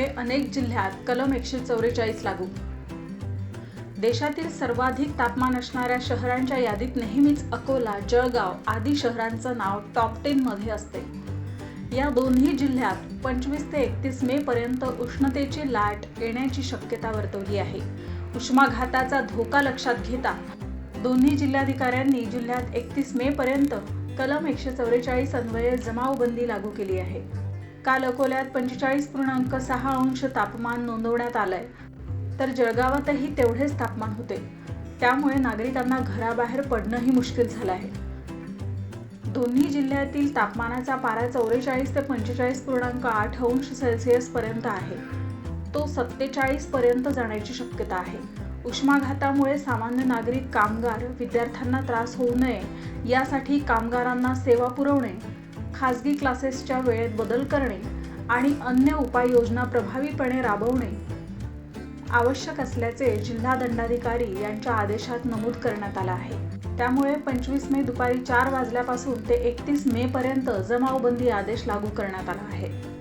अनेक जिल्ह्यात कलम एकशे चौवेचाळीस लागू. देशातील सर्वाधिक तापमान असणाऱ्या शहरांच्या यादीत नेहमीच अकोला जळगाव आदी शहरांचं नाव टॉप टेनमध्ये असते. या दोन्ही जिल्ह्यात पंचवीस ते एकतीस मे पर्यंत उष्णतेची लाट येण्याची शक्यता वर्तवली आहे. उष्माघाताचा धोका लक्षात घेता दोन्ही जिल्हाधिकाऱ्यांनी जिल्ह्यात एकतीस मे पर्यंत कलम एकशे चौवेचाळीस अन्वये जमावबंदी लागू केली आहे. काल अकोल्यात पंचेचाळीस पूर्णांक सहा अंश तापमान नोंदवण्यात आलंय. तर जळगावातही तेवढेच तापमान होते. त्यामुळे नागरिकांना घराबाहेर पडणंही मुश्किल झालं आहे दोन्ही जिल्ह्यातील तापमानाचा पारा चौवेचाळीस ते पंचेचाळीस पूर्णांक आठ अंश सेल्सिअस पर्यंत आहे. तो सत्तेचाळीस पर्यंत जाण्याची शक्यता आहे. उष्माघातामुळे सामान्य नागरिक कामगार विद्यार्थ्यांना त्रास होऊ नये. यासाठी कामगारांना सेवा पुरवणे खाजगी क्लासेसच्या वेळेत बदल करणे आणि अन्य उपाययोजना प्रभावीपणे राबवणे आवश्यक असल्याचे जिल्हा दंडाधिकारी यांच्या आदेशात नमूद करण्यात आलं आहे. त्यामुळे पंचवीस मे दुपारी चार वाजल्यापासून ते एकतीस मे पर्यंत जमावबंदी आदेश लागू करण्यात आला आहे.